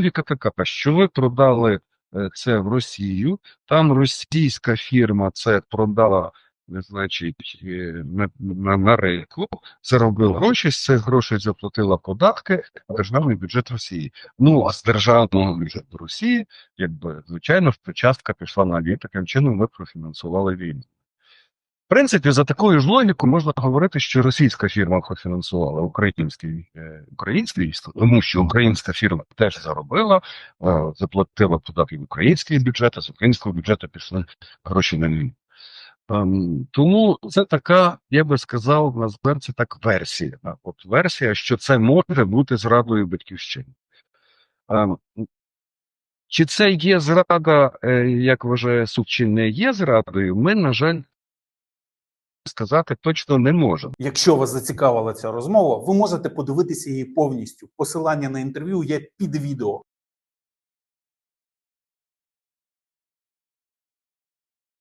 логіка така, що ви продали е, це в Росію, там російська фірма це продала, е, значить, е, на, на, ринку, заробила гроші, з цих грошей заплатила податки в державний бюджет Росії. Ну, а з державного бюджету Росії, якби, звичайно, частка пішла на війну, таким чином ми профінансували війну. Принципі, за такою ж логікою можна говорити, що російська фірма профінансувала український, е, українське військо, тому що українська фірма теж заробила, е, заплатила податки в український бюджет, а з українського бюджету пішли гроші на війну. Ем, тому це така, я би сказав, називаємо це так версія. От версія, що це може бути зрадою батьківщини. Ем, чи це є зрада, е, як вважає суд, чи не є зрадою, ми, на жаль, сказати точно не можу. Якщо вас зацікавила ця розмова, ви можете подивитися її повністю. Посилання на інтерв'ю є під відео.